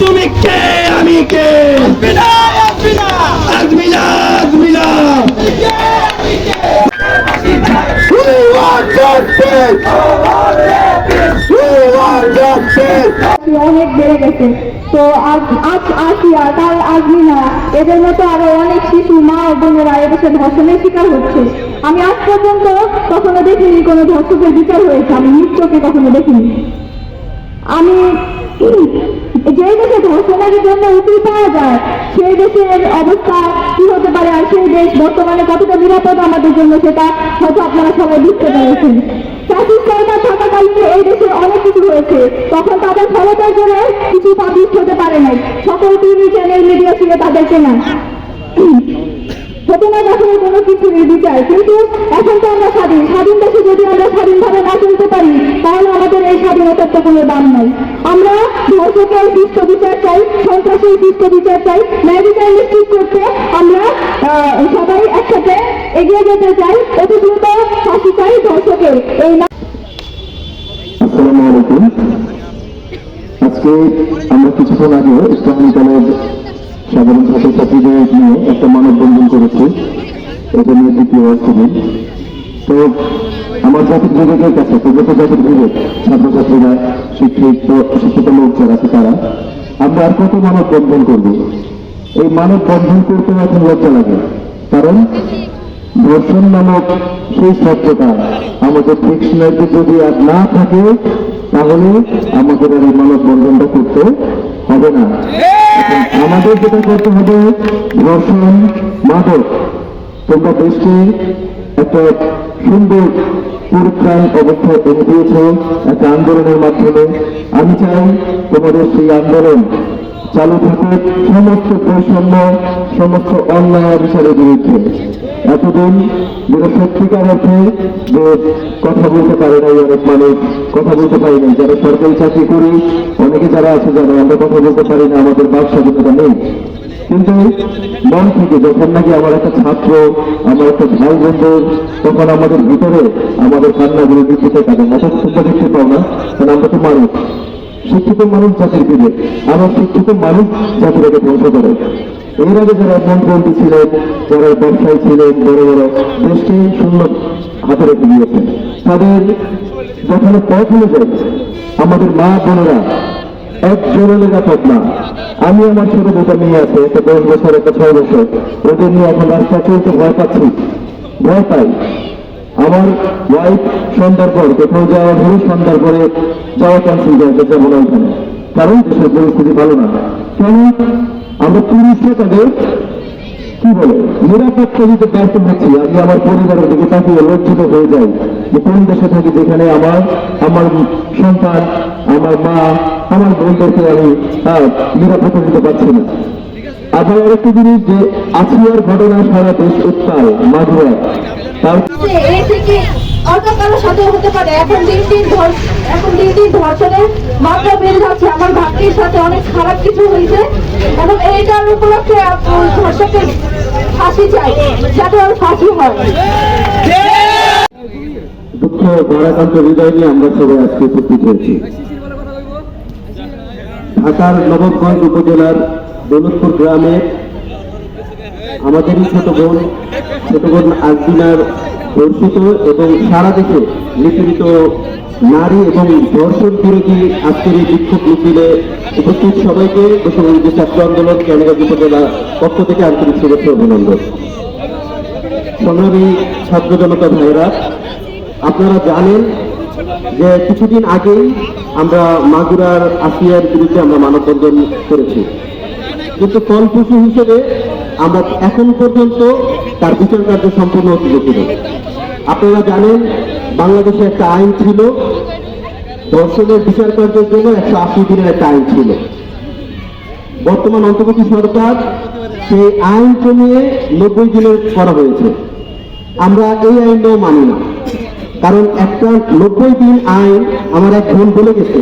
তুমি কে? আমি কে! অনেক বেড়ে গেছে। তো আসিয়া তার আজমিনা এদের মতো আরও অনেক শিশু, মা ও বোনেরা এদেশে ধর্ষণের শিকার হচ্ছে। আমি আজ পর্যন্ত কখনো দেখিনি কোনো ধর্ষকের বিচার হয়েছে। আমি নিজ কখনো দেখিনি। আমি যে দেশে ধর্ষণের জন্য উকিল পাওয়া যায়, সেই দেশের অবস্থা কি হতে পারে আর সেই দেশ বর্তমানে কতটা নিরাপদ আমাদের জন্য সেটা হয়তো আপনারা সবাই বুঝতে পেরেছেন। চাকরির সরকার থাকাকালীন এই দেশে অনেক কিছু হয়েছে। তখন তাদের ক্ষমতার জন্য কিছু পাবলিশ হতে পারে নাই। সকল টিভি চ্যানেল মিডিয়া ছিল তাদেরকে না। হতে না দেখার কোনো কিছু বিচার। কিন্তু এখন তো আমরা স্বাধীন। স্বাধীন দেশে যদি আমরা স্বাধীনভাবে না চলতে পারি, তাহলে আমাদের এই স্বাধীনতার তো কোনো দাম নাই। আমরা ধর্ষকের সুস্থ বিচার চাই, সন্ত্রাসের সুস্থ বিচার চাই ন্যায় বিচার নিশ্চিত করতে আমরা সবাই একসাথে এগিয়ে যেতে চাই, অতি দ্রুত ফাঁসি চাই ধর্ষকের এই না আজকে আমরা কিছুক্ষণ আগে ইসলামী কলেজ সাধারণ ছাত্রছাত্রীদের নিয়ে একটা মানববন্ধন করেছি। এটা নিয়ে দ্বিতীয় অর্থদিন তো আমার জাতির বিবেকের কাছে, প্রগত জাতির বিবেক ছাত্রছাত্রীরা, শিক্ষিত শিক্ষিত লোক যারা তারা, আমরা আর কত মানববন্ধন করব? এই মানববন্ধন করতে এখন লজ্জা লাগে। কারণ ধর্ষণ নামক সেই শব্দটা আমাদের ডিকশনারিতে যদি আর না থাকে, তাহলে আমাদের আর এই মানববন্ধনটা করতে হবে না। আমাদের যেটা করতে হবে ধর্ষণ মাদক। তোমরা দেশকে একটা সুন্দর পরিত্রাণ অবস্থা এনে দিয়েছ, একটা আন্দোলনের মাধ্যমে। আমি চাই তোমাদের সেই আন্দোলন চালু থাকুক সমস্ত বৈষম্য সমস্ত অন্যায় বিচারের বিরুদ্ধে। এতদিন যেটা সত্যিকার অর্থে যে কথা বলতে পারে নাই অনেক মানুষ, কথা বলতে পারি নাই। যারা সরকারি চাকরি করি, অনেকে যারা আছে যারা আমরা কথা বলতে পারি না, আমাদের বাক স্বাধীনতা নেই। কিন্তু মন থেকে যখন নাকি আমার একটা ছাত্র, আমার একটা ভাই বন্ধু, তখন আমাদের ভিতরে আমাদের কান্নাগুলো নিশ্চিত থাকে। অথচ তোমরা দেখতে পাও না কারণ আমরা তো মানুষ। শিক্ষিত মানুষ জাতির দিকে আবার শিক্ষিত মানুষ জাতিটাকে ধ্বংস করে। এর আগে যারা মন্ত্রী ছিলেন, যারা ব্যবসায়ী ছিলেন, বড় বড় দেশকে শূন্য হাতে রেখে দিয়েছেন। তাদের যখন পথ অনুযায়ী আমাদের মা বোনেরা এক একজনের নিরাপদ না। আমি আমার ছোট দুটো মেয়ে আছে, একটা দশ বছর, একটা ছয় বছর। ওদের নিয়ে এখন রাস্তায় চলতে ভয় পাচ্ছি। ভয় পাই। আমার ওয়াইফ সন্ধ্যার পর কোথাও যাওয়ার হলে সন্ধ্যার পরে যাওয়া ক্যান্সেল করে যাব না ওখানে। কারণ দেশের পরিস্থিতি ভালো না। কেন আমরা পুলিশে তাদের কি বলে, নিরাপত্তা দিতে ব্যর্থ হচ্ছি। আমি আমার পরিবারের দিকে তাকিয়ে লজ্জিত হয়ে যাই যে কোন দেশে থাকি যেখানে আমার আমার সন্তান, আমার মা, আমার বোনদেরকে আমি নিরাপত্তা দিতে পারছি না। আবার আরেকটি জিনিস যে আসিয়ার ঘটনা সারা দেশ উত্তাল মাঝুয়া এই থেকে সাথে হতে পারে। এখন এখন ধর্ষণের মাত্রা আমার ভাগ্যের সাথে অনেক খারাপ কিছু হয়েছে এবং ফাঁসি চাই ফাঁসি হয়। নিয়ে আমরা ঢাকার নবাবগঞ্জ উপজেলার দৌলতপুর গ্রামে আমাদেরই ছোট বোন ছোট বোন আজদিনার ধর্ষিত এবং সারা দেশে নিপীড়িত নারী এবং ধর্ষণ বিরোধী আজকের এই বিক্ষোভ মিছিলে উপস্থিত সবাইকে দেশবন্ধু ছাত্র আন্দোলন কেন্দ্রগঞ্জ উপজেলা পক্ষ থেকে আন্তরিক শুভেচ্ছা অভিনন্দন। সংগ্রামী ছাত্র জনতা ভাইরা আপনারা জানেন যে কিছুদিন আগেই আমরা মাগুরার আসিয়ার বিরুদ্ধে আমরা মানববন্ধন করেছি। কিন্তু ফলপ্রসূ হিসেবে আমরা এখন পর্যন্ত তার বিচার কার্য সম্পূর্ণ হতে দেখিনি। আপনারা জানেন, বাংলাদেশে একটা আইন ছিল ধর্ষণের বিচার কার্যের জন্য একশো আশি দিনের একটা আইন ছিল। বর্তমান অন্তর্বর্তী সরকার সেই আইন কমিয়ে নব্বই দিনের করা হয়েছে। আমরা এই আইনটাও মানি না। কারণ একটা নব্বই দিন আইন আমার এক বোন বলে গেছে,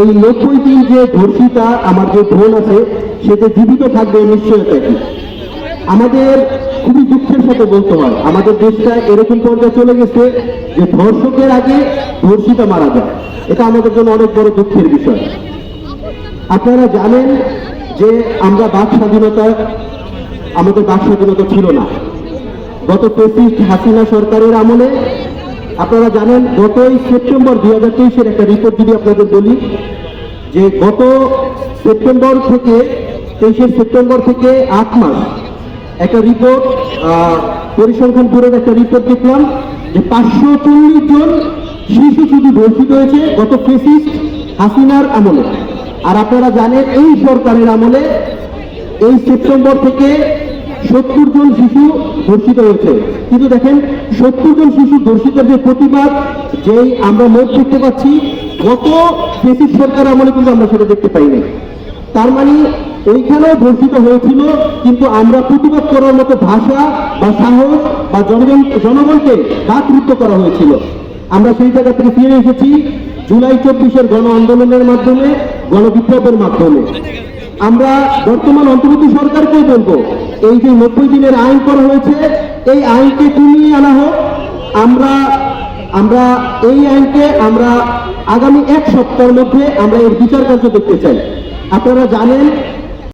এই নব্বই দিন যে ধর্ষিতা, আমার যে বোন আছে সেটা জীবিত থাকবে নিশ্চয়তা কি আমাদের খুবই দুঃখের সাথে বলতে হয়। আমাদের দেশটা এরকম পর্যায়ে চলে গেছে যে ধর্ষকের আগে ধর্ষিতা মারা যায়। এটা আমাদের জন্য অনেক বড় দুঃখের বিষয়। আপনারা জানেন যে আমরা বাক স্বাধীনতা, আমাদের বাক স্বাধীনতা ছিল না। গত পঁচিশ হাসিনা সরকারের আমলে, আপনারা জানেন গতই সেপ্টেম্বর দুই হাজার তেইশের একটা রিপোর্ট যদি আপনাদের বলি, যে গত সেপ্টেম্বর থেকে, তেইশের সেপ্টেম্বর থেকে আট মাস একটা রিপোর্ট পরিসংখ্যান ব্যুরোর একটা রিপোর্ট দেখলাম যে পাঁচশো চল্লিশ জন শিশু শুধু ধর্ষিত হয়েছে গত ফেসিস্ট হাসিনার আমলে। আর আপনারা জানেন এই সরকারের আমলে এই সেপ্টেম্বর থেকে সত্তর জন শিশু ধর্ষিত হয়েছে। কিন্তু দেখেন, সত্তর জন শিশু ধর্ষিতের যে প্রতিবাদ, যেই আমরা লোক দেখতে পাচ্ছি, গত ফেসিস সরকার আমলে কিন্তু আমরা সেটা দেখতে পাইনি। তার মানে ওইখানেও ধর্ষিত হয়েছিল, কিন্তু আমরা প্রতিবাদ করার মতো ভাষা বা সাহস বা জনগণ, জনগণকে দাতৃত্ব করা হয়েছিল। আমরা সেই জায়গা থেকে ফিরে এসেছি জুলাই চব্বিশের গণ আন্দোলনের মাধ্যমে, গণবিপ্লবের মাধ্যমে। আমরা বর্তমান অন্তর্বর্তী সরকারকে বলব, এই যে নব্বই দিনের আইন করা হয়েছে, এই আইনকে কমিয়ে আনা হোক। আমরা আমরা এই আইনকে আমরা আগামী এক সপ্তাহের মধ্যে আমরা এর বিচার কার্য দেখতে চাই। আপনারা জানেন